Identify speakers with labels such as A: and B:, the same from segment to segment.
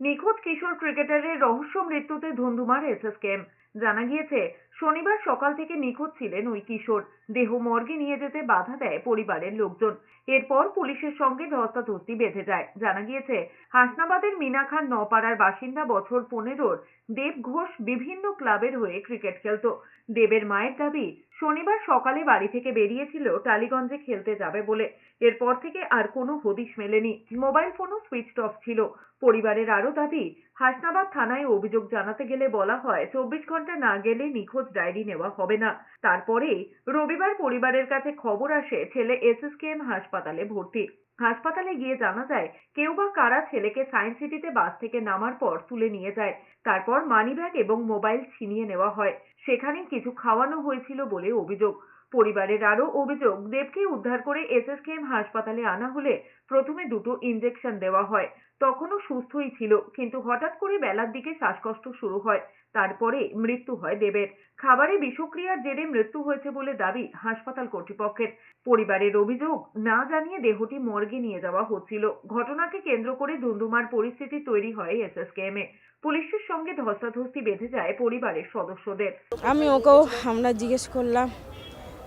A: নিখোঁজ কিশোর ক্রিকেটারের রহস্য মৃত্যুতে ধুন্ধুমার এসএসকেএম জানা গিয়েছে, শনিবার সকাল থেকে নিখোঁজ ছিলেন ওই কিশোর। দেহ মর্গে নিয়ে যেতে বাধা দেয় পরিবারের লোকজন। এরপর পুলিশের সঙ্গে ধস্তাধস্তি বেঁধে যায়। জানা গিয়েছে, হাসনাবাদের মিনাখান নপাড়ার বাসিন্দা বছর পনেরোর দেব ঘোষ বিভিন্ন ক্লাবের হয়ে ক্রিকেট খেলতো। দেবের মায়ের দাবি শনিবার সকালে বাড়ি থেকে বেরিয়েছিল টালিগঞ্জে খেলতে যাবে বলে। এরপর থেকে আর কোনো হদিশ মেলেনি। মোবাইল ফোনও সুইচড অফ ছিল। পরিবারের আরও দাবি হাসনাবাদ থানায় অভিযোগ জানাতে গেলে বলা হয়, চব্বিশ ঘণ্টা না গেলে নিখোঁজ ডায়েরি নেওয়া হবে না। তারপরেই রবিবার পরিবারের কাছে খবর আসে, ছেলে এসএসকেএম হাসপাতালে ভর্তি। হাসপাতালে গিয়ে জানা যায়, কেউ বা কারা ছেলেকে সায়েন্স সিটিতে বাস থেকে নামার পর তুলে নিয়ে যায়। তারপর মানিব্যাগ এবং মোবাইল ছিনিয়ে নেওয়া হয়। সেখানে কিছু খাওয়ানো হয়েছিল বলে অভিযোগ। পরিবারের আরও অভিযোগ, দেবকে উদ্ধার করে এসএসকেএম হাসপাতালে আনা হলে প্রথমে দুটো ইনজেকশন দেওয়া হয়। তখনও সুস্থই ছিল, কিন্তু হঠাৎ করে বেলার দিকে শ্বাসকষ্ট শুরু হয়। তারপরে মৃত্যু হয় দেবের। খাবারে বিষক্রিয়ার জেরে মৃত্যু হয়েছে বলে দাবি হাসপাতাল কর্তৃপক্ষের। পরিবারের অভিযোগ, না জানিয়ে দেহটি মর্গে নিয়ে যাওয়া হচ্ছিল। ঘটনাকে কেন্দ্র করে ধুন্ধুমার পরিস্থিতি তৈরি হয় এসএসকেএম। এ পুলিশের সঙ্গে ধস্তাধস্তি বেঁধে যায় পরিবারের সদস্যদের।
B: আমি ওকেও আমরা জিজ্ঞেস করলাম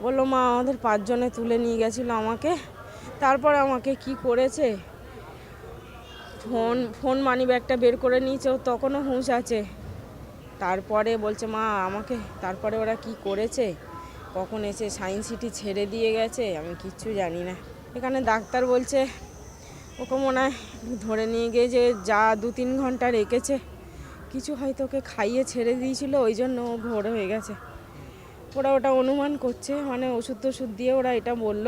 B: বলল, মা, আমাদের পাঁচজনে তুলে নিয়ে গেছিল আমাকে। তারপর আমাকে কি করেছে? ফোন ফোন মানি ব্যাগটা বের করে নিয়েছে ও তখনও হুঁশ আছে। তারপরে বলছে, মা, আমাকে, তারপরে ওরা কি করেছে? কখন এসে সায়েন্স সিটি ছেড়ে দিয়ে গেছে? আমি কিচ্ছু জানি না। এখানে ডাক্তার বলছে, ওকে মনে হয় ধরে নিয়ে গিয়ে যে যা দু তিন ঘণ্টা রেখেছে, কিছু হয়তো ওকে খাইয়ে ছেড়ে দিয়েছিল, ওই জন্য ও ভোর হয়ে গেছে। ওরা ওটা অনুমান করছে মানে ওষুধ টষুধ দিয়ে ওরা এটা বলল।